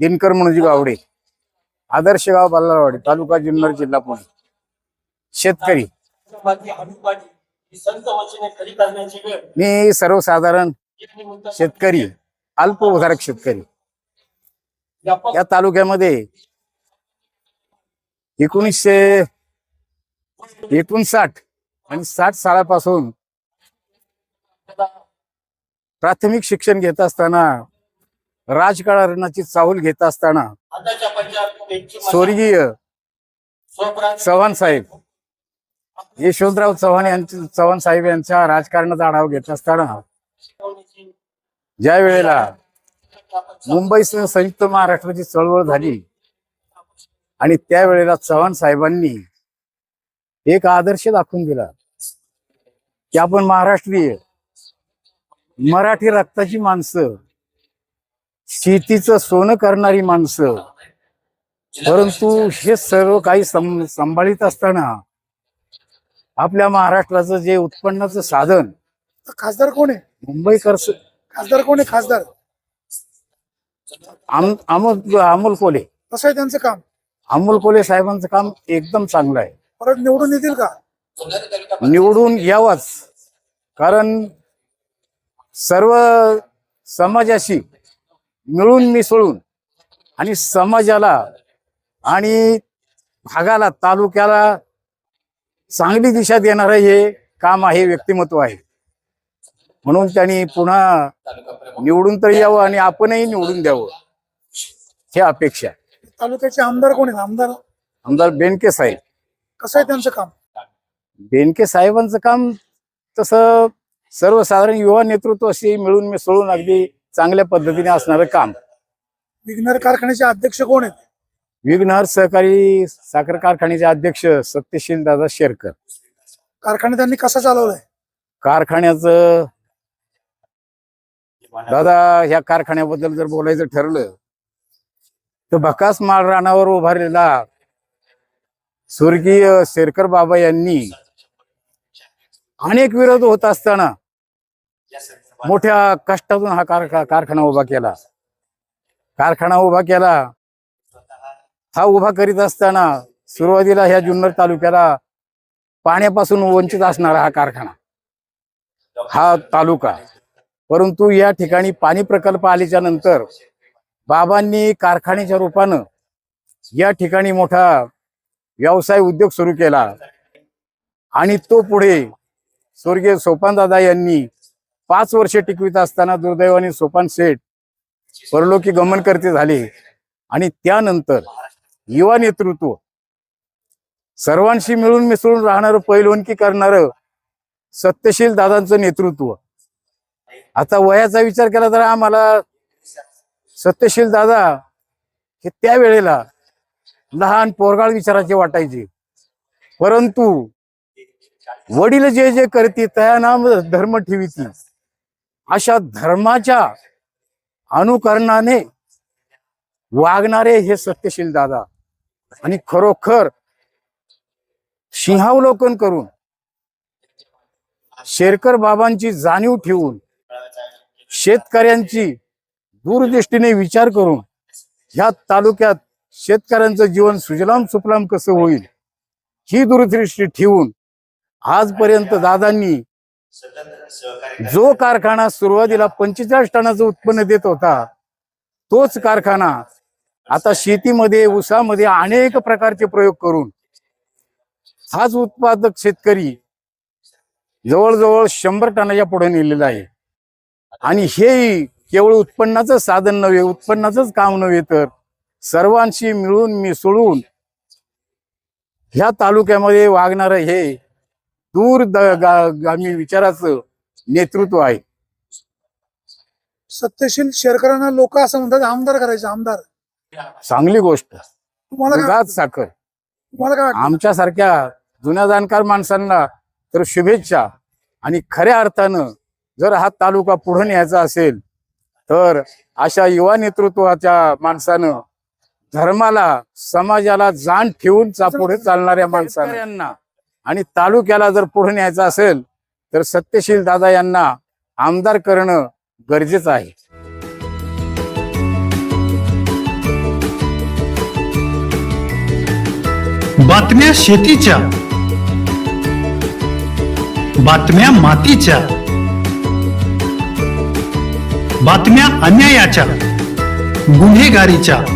दिनकर मनोजी गावडे आदर्श गाव बल्लारवाडी तालुका जुन्नर जिल्हा पुणे. शेतकरी. मी सर्वसाधारण शेतकरी अल्प उधारक शेतकरी. या तालुक्यामध्ये एकोणीसशे एकोणसाठ आणि साठ सालापासून प्राथमिक शिक्षण घेत असताना राजकारणाची चाहूल घेत असताना स्वर्गीय चव्हाण साहेब यशवंतराव चव्हाण यांचे चव्हाण साहेब यांच्या राजकारणाचा आढावा घेत असताना ज्या वेळेला मुंबईसह संयुक्त महाराष्ट्राची चळवळ झाली आणि त्यावेळेला चव्हाण साहेबांनी एक आदर्श दाखवून दिला की आपण महाराष्ट्रीय मराठी रक्ताची माणसं शेतीचं सोनं करणारी माणसं. परंतु हे सर्व काही सांभाळीत असताना आपल्या महाराष्ट्राचं जे उत्पन्नाचं साधन खासदार कोण आहे? मुंबईकर खासदार कोण आहे? खासदार. आम अमोल अमोल कोले. कसं आहे त्यांचं काम? अमोल कोले साहेबांचं काम एकदम चांगलं आहे. परत निवडून येतील का? निवडून यावंच. कारण सर्व समाजाशी मिळून मिसळून आणि समाजाला आणि भागाला तालुक्याला चांगली दिशा देणारं हे काम आहे व्यक्तिमत्व आहे. म्हणून त्यांनी पुन्हा निवडून तर यावं आणि आपणही निवडून द्यावं. हे अपेक्षा तालुक्याचे आमदार कोण आहेत? आमदार आमदार बेनके साहेब. कसं आहे त्यांचं काम? बेनके साहेबांचं काम तसं सर्वसाधारण युवा नेतृत्व असे मिळून मिसळून अगदी चांगल्या पद्धतीने असणारं काम. विघ्नर कारखान्याचे अध्यक्ष कोण आहेत? विघ्नहर सहकारी साखर कारखान्याचे अध्यक्ष सत्यशील दादा शेरकर. कारखाना त्यांनी कसा चालवलाय? कारखान्याचं दादा ह्या कारखान्याबद्दल जर बोलायचं ठरलं तर भकास माळ रानावर उभारलेला स्वर्गीय शेरकर बाबा यांनी अनेक विरोध होत असताना मोठ्या कष्टातून हा कार कारखाना उभा केला. कारखाना उभा केला. हा उभा करीत असताना सुरुवातीला ह्या जुन्नर तालुक्याला पाण्यापासून वंचित असणारा हा कारखाना. हा तालुका. परंतु या ठिकाणी पाणी प्रकल्प आल्याच्यानंतर बाबांनी कारखान्याच्या रूपानं या ठिकाणी मोठा व्यवसाय उद्योग सुरू केला. आणि तो पुढे स्वर्गीय सोपानदादा यांनी पाच वर्ष टिकवित असताना दुर्दैवाने सोपान सेठ परलोकी गमन करते झाले. आणि त्यानंतर युवा नेतृत्व सर्वांशी मिळून मिसळून राहणारं पैलवणकी करणारं सत्यशील दादांचं नेतृत्व. आता वयाचा विचार केला तर आम्हाला सत्यशील दादा हे त्यावेळेला लहान पोरगाळ विचाराचे वाटायचे. परंतु वडील जे जे करते त्या नाम धर्म ठेविती अशा धर्माच्या अनुकरणाने वागणारे हे सत्यशील दादा. आणि खरोखर सिंहावलोकन करून शेरकर बाबांची जाणीव ठेवून शेतकऱ्यांची दूरदृष्टीने विचार करून ह्या तालुक्यात शेतकऱ्यांचं जीवन सुजलाम सुफलाम कसं होईल ही दूरदृष्टी ठेवून आजपर्यंत दादांनी जो कारखाना सुरुवातीला पंचेचाळीस टनाचं उत्पन्न देत होता तोच कारखाना आता शेतीमध्ये ऊसामध्ये अनेक प्रकारचे प्रयोग करून हाच उत्पादक शेतकरी जवळजवळ शंभर टनाच्या पुढे नेलेला आहे. आणि हे केवळ उत्पन्नाचं साधन नव्हे उत्पन्नाचंच काम नव्हे तर सर्वांशी मिळून मिसळून ह्या तालुक्यामध्ये वागणारं हे दूर गामी विचाराचं नेतृत्व आहे. सत्यशील शेरकरांना लोक असं म्हणतात आमदार करायचे आमदार. चांगली गोष्ट. तुम्हाला साखर. तुम्हाला काय वाटतं? आमच्यासारख्या जुन्या जाणकार माणसांना तर शुभेच्छा. आणि खऱ्या अर्थानं जर हा तालुका पुढे न्यायचा असेल तर अशा युवा नेतृत्वाच्या माणसानं धर्माला समाजाला जाण ठेवून चा पुढे चालणाऱ्या माणसांना आणि तालुक्याला जर पुढे न्यायचं असेल तर सत्यशील दादा यांना आमदार करणं गरजेचं आहे. बातम्या शेतीच्या बातम्या मातीच्या बातम्या अन्यायाच्या गुन्हेगारीच्या.